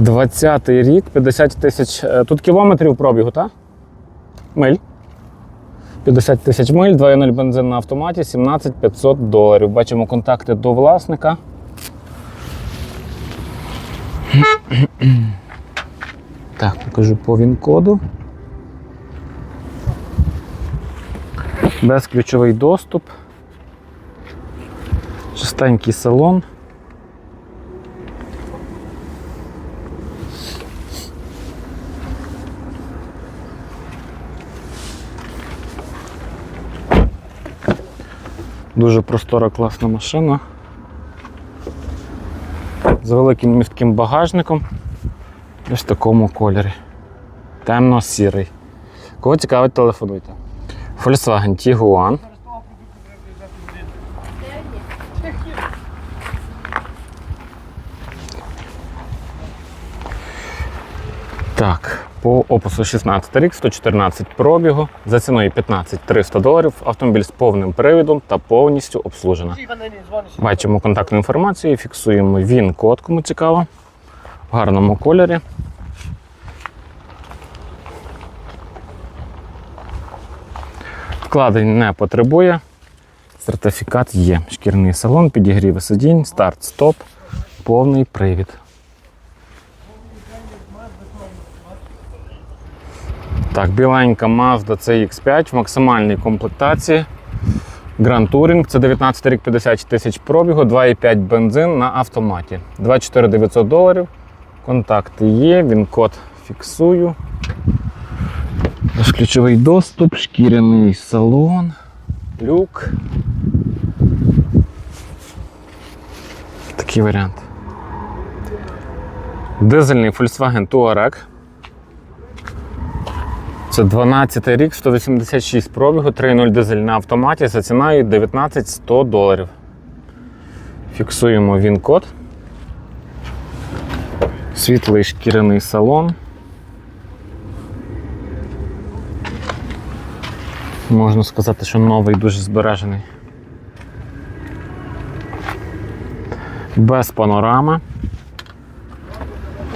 20-й рік, 50 тисяч. е, Тут кілометрів пробігу, так? Миль. 50 тисяч миль, 2.0 бензин на автоматі, 17 500 доларів. Бачимо контакти до власника. Так, покажу по він-коду. Безключовий доступ. Чистенький салон. Дуже простора класна машина. З великим містким багажником. Ось в такому кольорі. Темно-сірий. Кого цікавить, телефонуйте. Volkswagen Tiguan. Так, по опису 16 рік, 114 пробігу, за ціною 15 300 доларів. Автомобіль з повним привідом та повністю обслужена. Бачимо контактну інформацію, фіксуємо він-код, кому цікаво. В гарному кольорі. Вкладень не потребує. Сертифікат є. Шкірний салон, підігріви сидінь, старт, стоп, повний привід. Так, біленька Mazda CX5 в максимальній комплектації. Grand Touring, це 19 рік 50 тисяч пробігу, 2,5 бензин на автоматі. 24 900 доларів. Контакти є, він код фіксую. Ключовий доступ, шкіряний салон, люк. Такий варіант. Дизельний Volkswagen Touareg. Це 12 й рік, 186 пробігу, 3.0 дизель на автоматі за ціною 19 100 доларів. Фіксуємо він-код. Світлий шкіряний салон. Можна сказати, що новий дуже збережений. Без панорами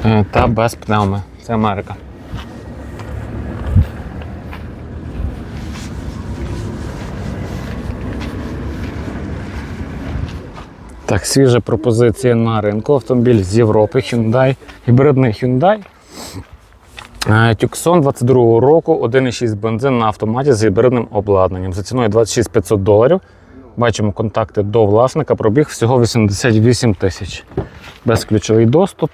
е, та без пневми. Це Америка. Так, свіжа пропозиція на ринку. Автомобіль з Європи Hyundai, гібридний Hyundai. Е, Tucson 22 року, 1,6 бензин на автоматі з гібридним обладнанням. За ціною 26 500 доларів. Бачимо контакти до власника, пробіг всього 88 тисяч. Безключовий доступ.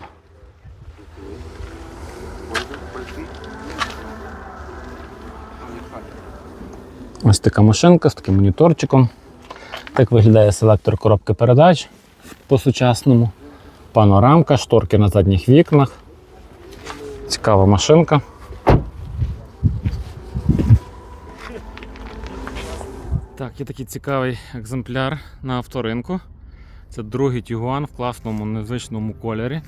Ось така машинка з таким моніторчиком. Так виглядає селектор коробки передач по-сучасному. Панорамка, шторки на задніх вікнах. Цікава машинка. Так, є такий цікавий екземпляр на авторинку. Це другий Тігуан в класному незвичному кольорі.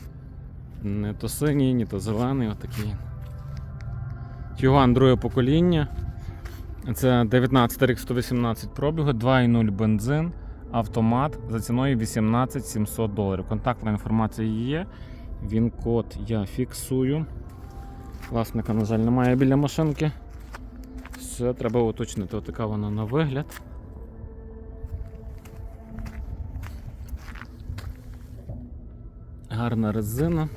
Не то синій, ні то зелений, отакий. Тігуан друге покоління. Це 19 рік 118 пробігу, 2,0 бензин, автомат за ціною 18 700 доларів. Контактна інформація є. Він код я фіксую. Власника, на жаль, немає біля машинки. Все треба уточнити. Отака вона на вигляд. Гарна резина.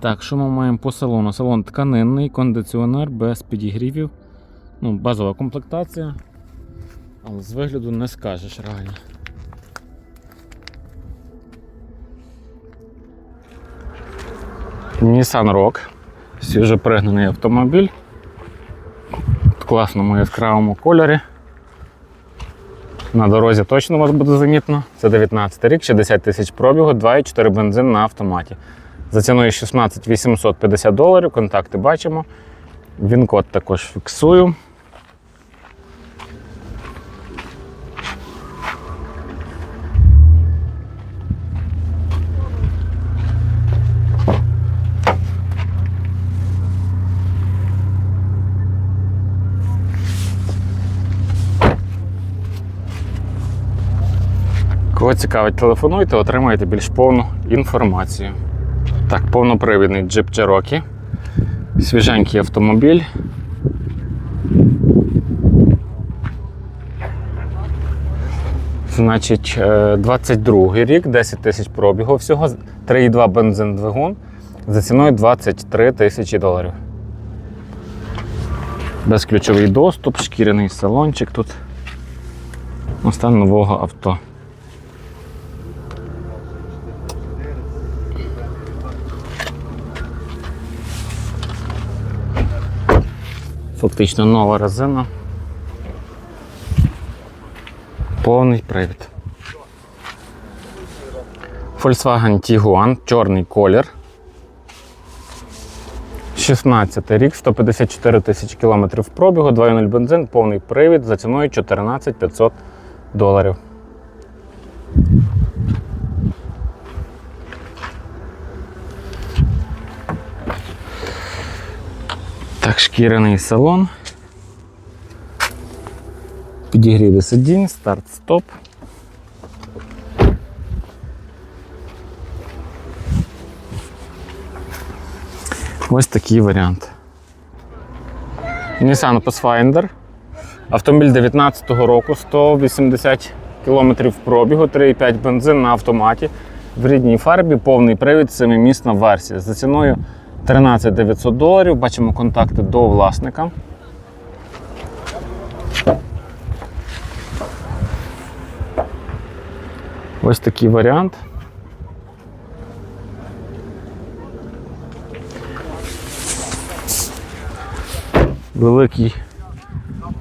Так, що ми маємо по салону? Салон тканинний, кондиціонер без підігрівів. Ну, базова комплектація. Але з вигляду не скажеш реально. Nissan Rock. Свіже пригнаний автомобіль. В класному яскравому кольорі. На дорозі точно вас буде замітно. Це 19 рік, 60 тисяч пробігу, 2,4 бензин на автоматі. За ціною 16 850 доларів. Контакти бачимо. Він код також фіксую. Цікавить, телефонуйте, отримаєте більш повну інформацію. Так, повнопривідний джип Cherokee. Свіженький автомобіль. Значить, е, 22 рік, 10 тисяч пробігу всього, 3,2 бензин двигун за ціною 23 тисячі доларів. Безключовий доступ, шкіряний салончик тут. Ну, Стан нового авто. Фактично нова резина. Повний привід. Volkswagen Tiguan, чорний колір. 16 рік, 154 тисячі кілометрів пробігу, 2.0 бензин, повний привід за ціною 14 500 доларів. Так, шкіряний салон. Підігріли сидінь, старт-стоп. Ось такий варіант. Nissan Pathfinder. Автомобіль 19 року, 180 км пробігу, 3,5 бензин на автоматі. В рідній фарбі повний привід, семимісна версія. За ціною 13 900 доларів. Бачимо контакти до власника. Ось такий варіант. Великий,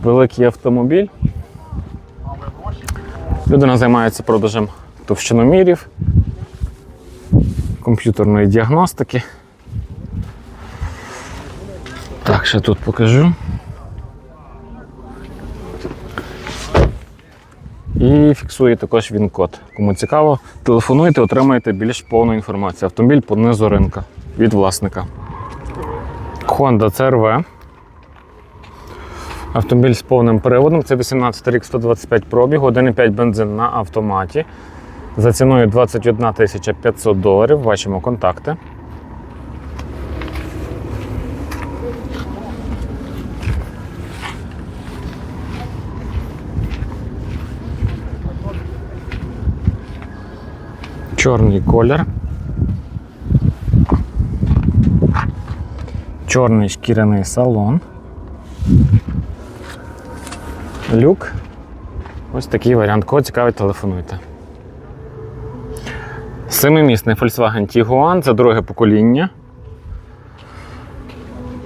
великий автомобіль. Людина займається продажем товщиномірів, комп'ютерної діагностики. Так, ще тут покажу. І фіксує також він код. Кому цікаво, телефонуйте, отримаєте більш повну інформацію. Автомобіль по низу ринка від власника. Honda CRV. Автомобіль з повним приводом. Це 18 рік 125 пробігу, 1,5 бензин на автоматі. За ціною 21 500 доларів. Бачимо контакти. Чорний колір. Чорний шкіряний салон. Люк. Ось такий варіант. Кого цікавить, телефонуйте. Семимісний Volkswagen Tiguan, це друге покоління.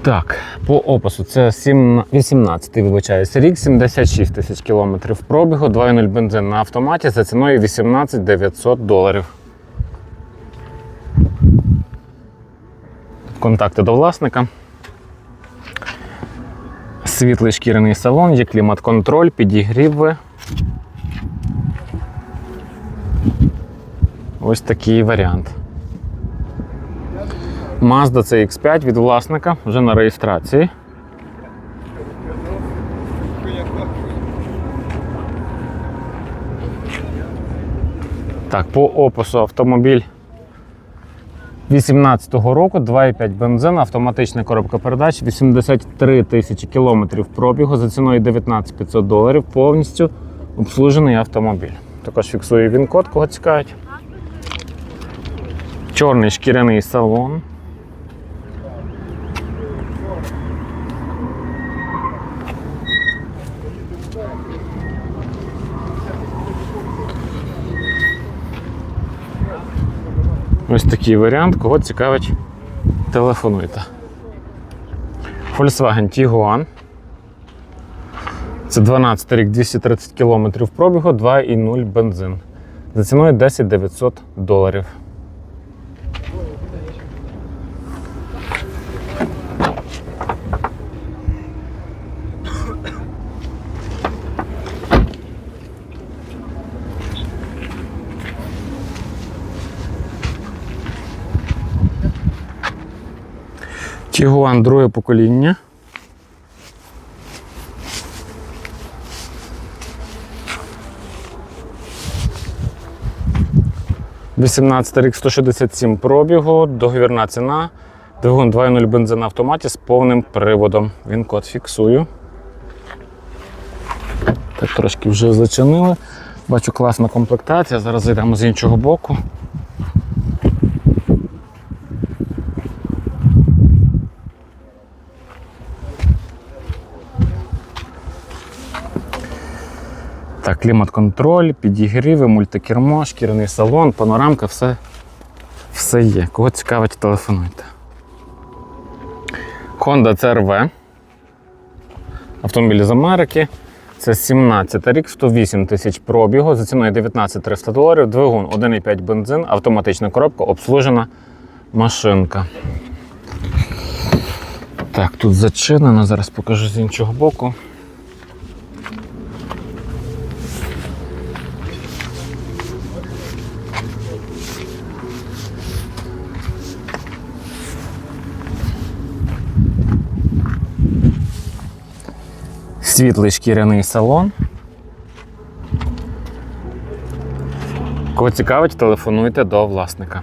Так, по опису це 7 18 вибачаюся, рік, 76 тисяч кілометрів пробігу, 2.0 бензин на автоматі за ціною 18 900 доларів. Контакти до власника. Світлий шкіряний салон, є клімат-контроль, підігріви. Ось такий варіант. Mazda CX5 від власника вже на реєстрації. Так, по опису автомобіль 18-го року, 2,5 бензин, автоматична коробка передач, 83 тисячі кілометрів пробігу за ціною 19 500 доларів, повністю обслужений автомобіль. Також фіксує він код, кого цікавить. Чорний шкіряний салон. Такий варіант. Кого цікавить, телефонуйте. Volkswagen Tiguan. Це 12 рік, 230 км пробігу, 2,0 бензин. За ціною 10 900 доларів. Тігуан друге покоління. Вісімнадцятий рік 167 пробігу, договірна ціна. Двигун 2.0 бензин на автоматі з повним приводом. Він код фіксую. Так, трошки вже зачинили. Бачу класна комплектація. Зараз зайдемо з іншого боку. Так, клімат-контроль, підігріви, мультикермо, шкіряний салон, панорамка, все, все є. Кого цікавить, телефонуйте. Honda CRV. Автомобіль з Америки. Це 17 рік, 108 тисяч пробігу, за ціною 19 300 доларів, двигун 1,5 бензин, автоматична коробка, обслужена машинка. Так, тут зачинено, зараз покажу з іншого боку. Світлий шкіряний салон. Кого цікавить, телефонуйте до власника.